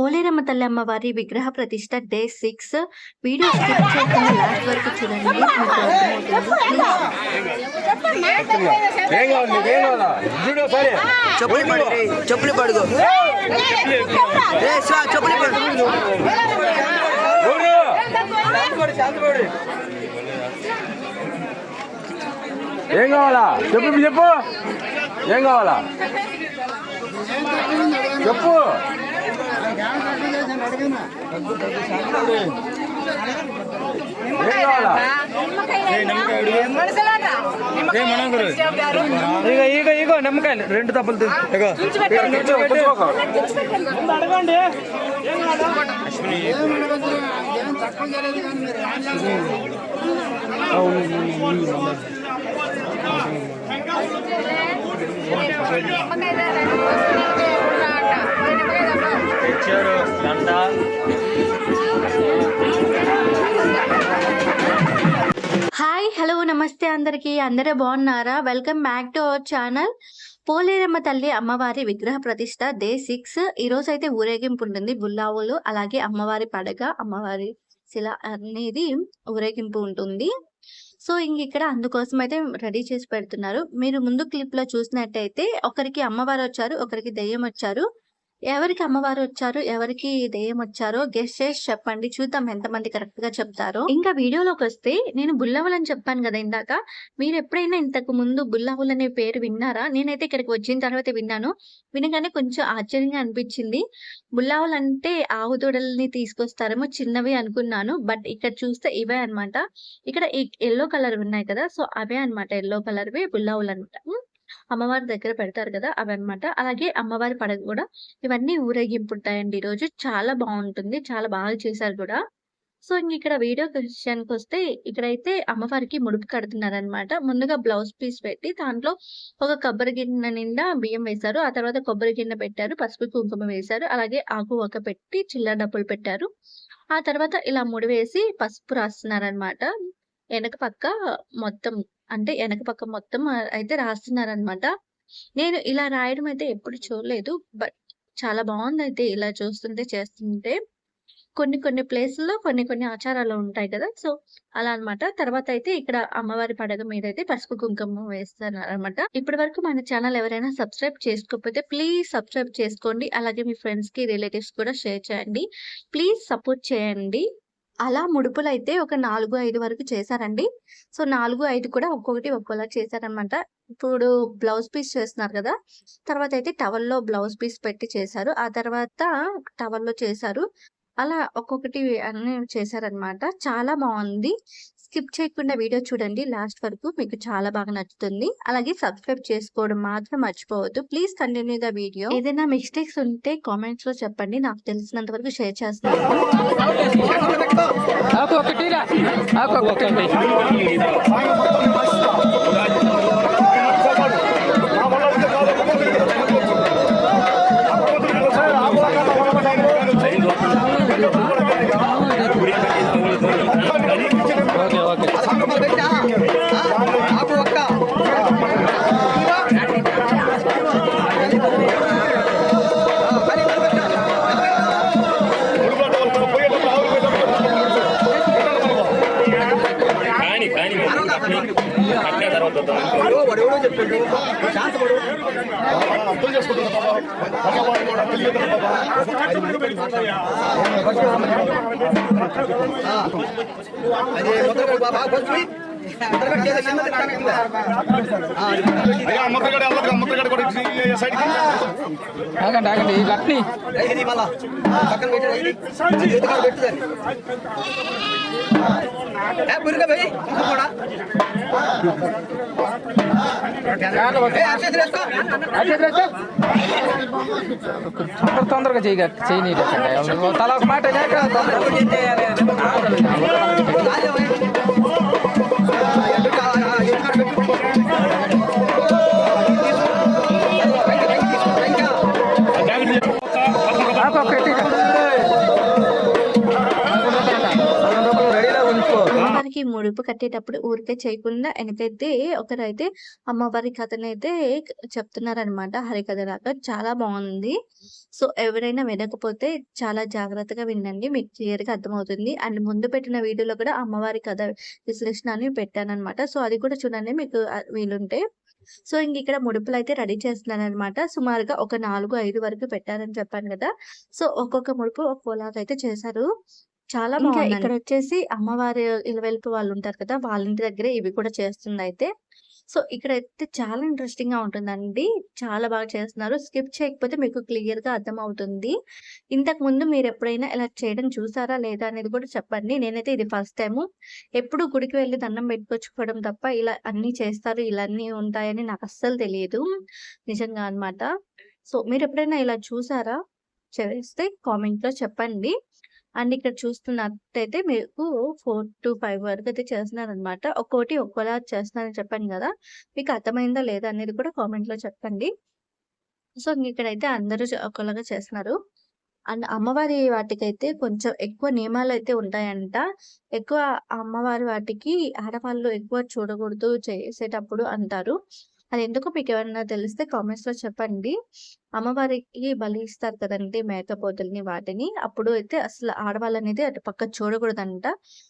పోలేరమ్మ తల్లి అమ్మవారి విగ్రహ ప్రతిష్ట డే సిక్స్. వీడియో స్కిప్ చేయకుండా లాస్ట్ వరకు చూడండి. చెప్పులు పడుకో ఏం కావాలా? చెప్పు చెప్పు. ఏం కావాలా? చెప్పు. ఏం కావాలా ఇగో నిమ్మకాయలు. రెండు తప్పులు. అడగండి. తెచ్చారు దండ హాయ్ హలో నమస్తే అందరికీ. అందరూ బాగున్నారా? Welcome back to our channel. Poleramma తల్లి అమ్మవారి విగ్రహ ప్రతిష్ట డే సిక్స్. ఈరోజు అయితే ఊరేగింపు ఉంటుంది బుల్లావులు అలాగే అమ్మవారి పడగ అమ్మవారి శిల అనేది ఊరేగింపు ఉంటుంది. సో ఇంక ఇక్కడ అందుకోసం అయితే రెడీ చేసి పెడుతున్నారు. మీరు ముందు క్లిప్లో చూసినట్టయితే ఒకరికి అమ్మవారు వచ్చారు ఒకరికి దెయ్యం వచ్చారు. ఎవరికి అమ్మవారు వచ్చారు ఎవరికి దెయ్యం వచ్చారో గెస్ట్ చేసి చెప్పండి. చూద్దాం ఎంతమంది కరెక్ట్గా చెప్తారో. ఇంకా వీడియోలోకి వస్తే నేను బుల్లవులని అని చెప్పాను కదా ఇందాక. మీరు ఎప్పుడైనా ఇంతకు ముందు బుల్లవులు అనే పేరు విన్నారా? నేనైతే ఇక్కడికి వచ్చిన తర్వాత విన్నాను. వినగానే కొంచెం ఆశ్చర్యంగా అనిపించింది. బుల్లావులు అంటే ఆవు దూడల్ని తీసుకొస్తారేమో చిన్నవి అనుకున్నాను. బట్ ఇక్కడ చూస్తే ఇవే అన్నమాట. ఇక్కడ ఈ ఎల్లో కలర్ ఉన్నాయి కదా సో అవే అన్నమాట ఎల్లో కలర్వి బుల్లావులు అనమాట అమ్మవారి దగ్గర పెడతారు కదా అవి అలాగే అమ్మవారి పడగ కూడా ఇవన్నీ ఊరేగింపు ఉంటాయండి రోజు చాలా బాగుంటుంది. చాలా బాగా చేశారు కూడా. సో ఇంక ఇక్కడ వీడియో విషయానికి వస్తే ఇక్కడైతే అమ్మవారికి ముడుపు కడుతున్నారనమాట ముందుగా బ్లౌజ్ పీస్ పెట్టి దాంట్లో ఒక కొబ్బరి గిన్నె నిండా బియ్యం వేశారు. ఆ తర్వాత కొబ్బరి గిన్నె పెట్టారు. పసుపు కుంకుమ వేశారు. అలాగే ఆకు ఒక పెట్టి చిల్లర డబ్బులు పెట్టారు. ఆ తర్వాత ఇలా ముడి వేసి పసుపు రాస్తున్నారనమాట వెనక పక్క మొత్తం అంటే వెనక పక్క మొత్తం అయితే రాస్తున్నారనమాట నేను ఇలా రాయడం అయితే ఎప్పుడు చూడలేదు. బట్ చాలా బాగుంది అయితే ఇలా చూస్తుంటే చేస్తుంటే. కొన్ని కొన్ని ప్లేసుల్లో కొన్ని కొన్ని ఆచారాలు ఉంటాయి కదా. సో అలా అన్నమాట. తర్వాత అయితే ఇక్కడ అమ్మవారి పడగ మీద అయితే పసుపు కుంకుమ వేస్తున్నారు అనమాట ఇప్పటి వరకు మన ఛానల్ ఎవరైనా సబ్స్క్రైబ్ చేసుకోకపోతే ప్లీజ్ సబ్స్క్రైబ్ చేసుకోండి. అలాగే మీ ఫ్రెండ్స్కి రిలేటివ్స్ కూడా షేర్ చేయండి. ప్లీజ్ సపోర్ట్ చేయండి. అలా ముడుపులు అయితే ఒక నాలుగు ఐదు వరకు చేశారండి. సో నాలుగు ఐదు కూడా ఒక్కొక్కటి ఒక్కోలా చేశారనమాట ఇప్పుడు బ్లౌజ్ పీస్ చేస్తున్నారు కదా తర్వాత అయితే టవల్లో బ్లౌజ్ పీస్ పెట్టి చేశారు. ఆ తర్వాత టవల్లో చేశారు. అలా ఒక్కొక్కటి అన్ని చేశారనమాట చాలా బాగుంది. స్కిప్ చేయకుండా వీడియో చూడండి. లాస్ట్ వరకు మీకు చాలా బాగా నచ్చుతుంది. అలాగే సబ్స్క్రైబ్ చేసుకోవడం మాత్రం మర్చిపోవద్దు. Please continue the video. ఏదైనా మిస్టేక్స్ ఉంటే కామెంట్స్లో చెప్పండి. నాకు తెలిసినంత వరకు షేర్ చేస్తున్నాను. అర్థం చేసుకుంటున్నా బాబా బాబా అదే బాబా. ఆగండి ఆగండి ఈ పోయి కూడా తొందరగా చేయగా చేయని తల ఒక మాట లేక ముడుపు కట్టేటప్పుడు ఊరికే చేయకుండా వెనకైతే ఒకరైతే అమ్మవారి కథనైతే చెప్తున్నారనమాట హరికథ లాగా చాలా బాగుంది. సో ఎవరైనా వినకపోతే చాలా జాగ్రత్తగా వినండి. మీకు క్లియర్గా అర్థమవుతుంది. అండ్ ముందు పెట్టిన వీడియోలో కూడా అమ్మవారి కథ విశ్లేషణ అని పెట్టానన్నమాట. సో అది కూడా చూడండి. మీకు వీలుంటే. సో ఇంక ఇక్కడ ముడుపులు అయితే రెడీ చేస్తున్నాను అనమాట సుమారుగా ఒక నాలుగు ఐదు వరకు పెట్టారని చెప్పాను కదా. సో ఒక్కొక్క ముడుపు ఒక్కోలాగా అయితే చేశారు. చాలా బాగుంది ఇక్కడ వచ్చేసి అమ్మవారి ఇలవెల్పు వాళ్ళు ఉంటారు కదా! వాళ్ళ ఇంటి దగ్గర ఇవి కూడా చేస్తుంది అయితే సో ఇక్కడ అయితే చాలా ఇంట్రెస్టింగ్గా ఉంటుందండి. చాలా బాగా చేస్తున్నారు. స్కిప్ చేయకపోతే మీకు క్లియర్గా అర్థం అవుతుంది ఇంతకు ముందు మీరు ఎప్పుడైనా ఇలా చేయడం చూసారా? లేదా? అనేది కూడా చెప్పండి. నేనైతే ఇది ఫస్ట్ టైం ఎప్పుడు గుడికి వెళ్ళి దండం పెట్టుకొచ్చుకోవడం తప్ప ఇలా అన్ని చేస్తారు ఇలా అన్ని ఉంటాయని నాకు అస్సలు తెలియదు. నిజంగా అన్నమాట. సో మీరు ఎప్పుడైనా ఇలా చూసారా? చేస్తే కామెంట్లో చెప్పండి. అండ్ ఇక్కడ చూస్తున్నట్టయితే మీకు ఫోర్ టు ఫైవ్ వరకు అయితే చేస్తున్నారు అనమాట ఒక్కోటి ఒక్కోలా చేస్తున్నారని చెప్పాను కదా. మీకు అర్థమైందా లేదా అనేది కూడా కామెంట్లో చెప్పండి. సో ఇక్కడైతే అందరూ ఒకలాగా చేస్తున్నారు. అండ్ అమ్మవారి వాటికైతే కొంచెం ఎక్కువ నియమాలు అయితే ఉంటాయంట. ఎక్కువ అమ్మవారి వాటికి ఆడవాళ్ళు ఎక్కువ చూడకూడదు చేసేటప్పుడు అంటారు. అది ఎందుకు మీకు ఎవరైనా తెలిస్తే కామెంట్స్లో చెప్పండి. అమ్మవారికి బలి ఇస్తారు కదండి మేకపోతుల్ని వాటిని. అప్పుడు అయితే అసలు ఆడవాళ్ళు అనేది అటు పక్క చూడకూడదంట.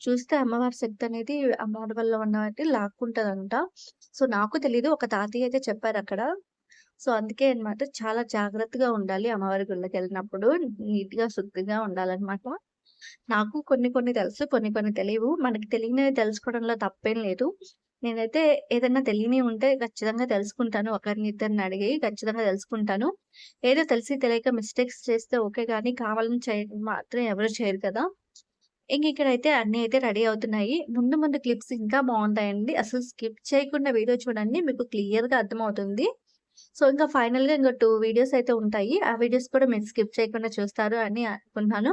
చూస్తే అమ్మవారి శక్తి అనేది ఆడవాళ్ళలో ఉన్న వాటి లాక్కుంటదంట. సో నాకు తెలియదు ఒక తాతయ్య అయితే చెప్పారు అక్కడ. సో అందుకే అన్నమాట చాలా జాగ్రత్తగా ఉండాలి అమ్మవారి గుళ్ళకి వెళ్ళినప్పుడు. నీట్గా శుద్ధిగా ఉండాలన్నమాట. నాకు కొన్ని కొన్ని తెలుసు కొన్ని కొన్ని తెలియవు. మనకి తెలియనివి తెలుసుకోవడంలో తప్పేం లేదు. నేనైతే ఏదైనా తెలియని ఉంటే ఖచ్చితంగా తెలుసుకుంటాను. ఒకరిని ఇద్దరిని అడిగి ఖచ్చితంగా తెలుసుకుంటాను. ఏదో తెలిసి తెలియక మిస్టేక్స్ చేస్తే ఓకే కానీ కావాలని చేయడం మాత్రం ఎవరు చేయరు కదా. ఇంక ఇక్కడైతే అన్ని అయితే రెడీ అవుతున్నాయి. ముందు ముందు క్లిప్స్ ఇంకా బాగుంటాయండి. అసలు స్కిప్ చేయకుండా వీడియో చూడండి మీకు క్లియర్గా అర్థమవుతుంది. సో ఇంకా ఫైనల్గా ఇంకా టూ వీడియోస్ అయితే ఉంటాయి. ఆ వీడియోస్ కూడా మీరు స్కిప్ చేయకుండా చూస్తారు అని అనుకుంటున్నాను.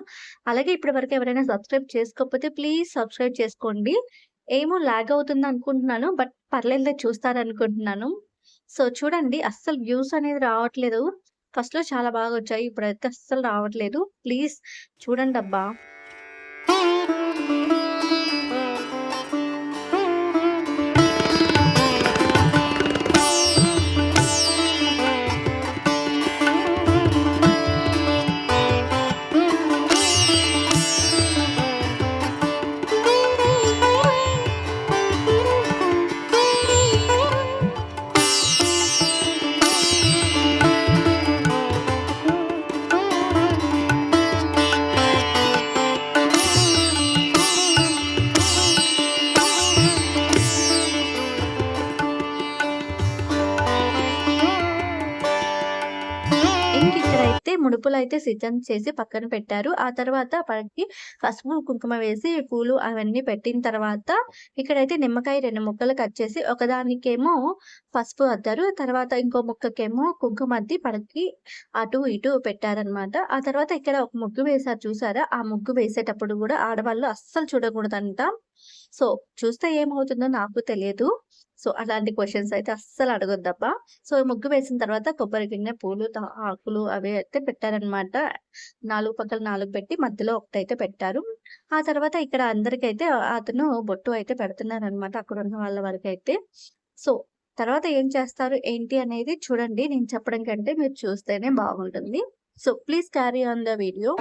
అలాగే ఇప్పటి వరకు ఎవరైనా సబ్స్క్రైబ్ చేసుకోకపోతే ప్లీజ్ సబ్స్క్రైబ్ చేసుకోండి. ఏమో లాగ్ అవుతుంది అనుకుంటున్నాను బట్ పర్లేదు చూస్తారు అనుకుంటున్నాను సో చూడండి అస్సలు వ్యూస్ అనేది రావట్లేదు. ఫస్ట్లో చాలా బాగా వచ్చాయి ఇప్పుడైతే అస్సలు రావట్లేదు. ప్లీజ్ చూడండి అబ్బా అయితే సిద్ధం చేసి పక్కన పెట్టారు. ఆ తర్వాత పైకి పసుపు కుంకుమ వేసి పూలు అవన్నీ పెట్టిన తర్వాత ఇక్కడైతే నిమ్మకాయ రెండు ముక్కలు కట్ చేసి ఒకదానికేమో పసుపు అద్దారు. తర్వాత ఇంకో ముక్కకేమో కుంకుమ అద్ది పడకి అటు ఇటు పెట్టారనమాట. ఆ తర్వాత ఇక్కడ ఒక ముగ్గు వేశారు చూసారా? ఆ ముగ్గు వేసేటప్పుడు కూడా ఆడవాళ్ళు అస్సలు చూడకూడదంట. సో చూస్తే ఏమవుతుందో నాకు తెలియదు. సో అలాంటి క్వశ్చన్స్ అయితే అస్సలు అడగొద్దబ్బా. సో ముగ్గు వేసిన తర్వాత కొబ్బరి గిన్నె పూలు తా- ఆకులు అవి అయితే పెట్టారనమాట నాలుగు పక్కల నాలుగు పెట్టి మధ్యలో ఒకటైతే పెట్టారు. ఆ తర్వాత ఇక్కడ అందరికైతే అతను బొట్టు అయితే పెడుతున్నారు అనమాట అక్కడ ఉన్న వాళ్ళ వరకు అయితే సో తర్వాత ఏం చేస్తారు? ఏంటి అనేది చూడండి. నేను చెప్పడం కంటే మీరు చూస్తేనే బాగుంటుంది. So please carry on the video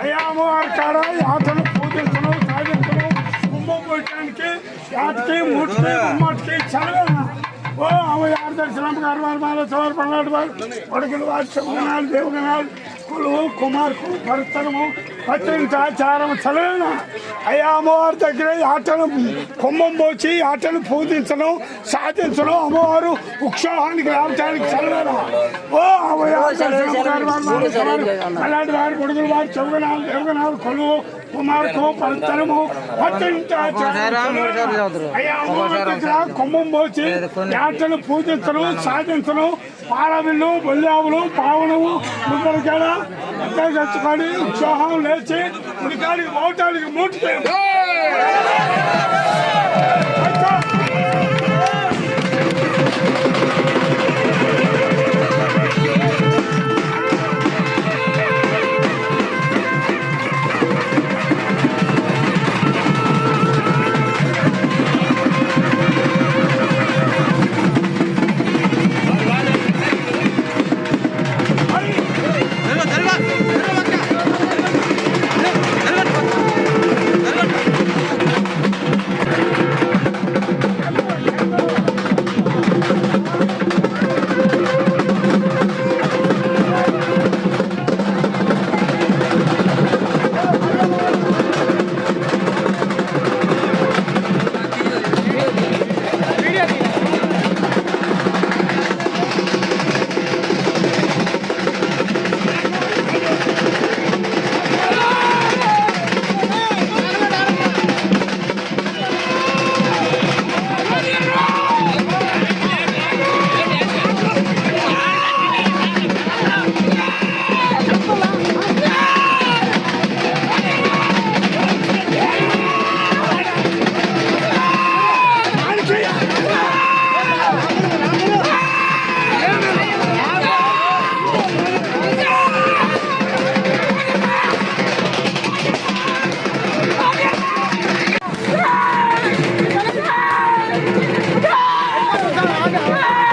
అయ్యామవారి కాడ యాతను పూజించను సాధించను కుంభం పోయటానికి యాతకి మూటికి గుమ్మటికి చదివాను ఓ అమ్మ యాడ దర్శనం గారు వారు మాల సవారు పన్నాడు వారు కొడుకులు వారు శివగణాలు కులువు కుమార్కు భర్తనము పత్రించాచారం చదివాను అయ్యా అమ్మవారి దగ్గర ఆటను కుంభం పోచి ఆటను పూజించడం సాధించడం అమ్మవారు ఉత్సాహానికి రావటానికి చదివాను ఓ అవ యారు దర్శనం గారు వారు మాల సవారు అలాంటి వారు కొడుకులు వారు దేవగణాలు కొలువు కుమార్కు పత్రించాచారం అయ్యా దగ్గర కుంభం పోచి యాటను పూజించడం సాధించడం పాలవిల్లు బొల్లావులు పావనము అంతా తెచ్చుకొని ఉత్సాహం లేచి ఉడికాడికి పోవటానికి మూటికి Yeah.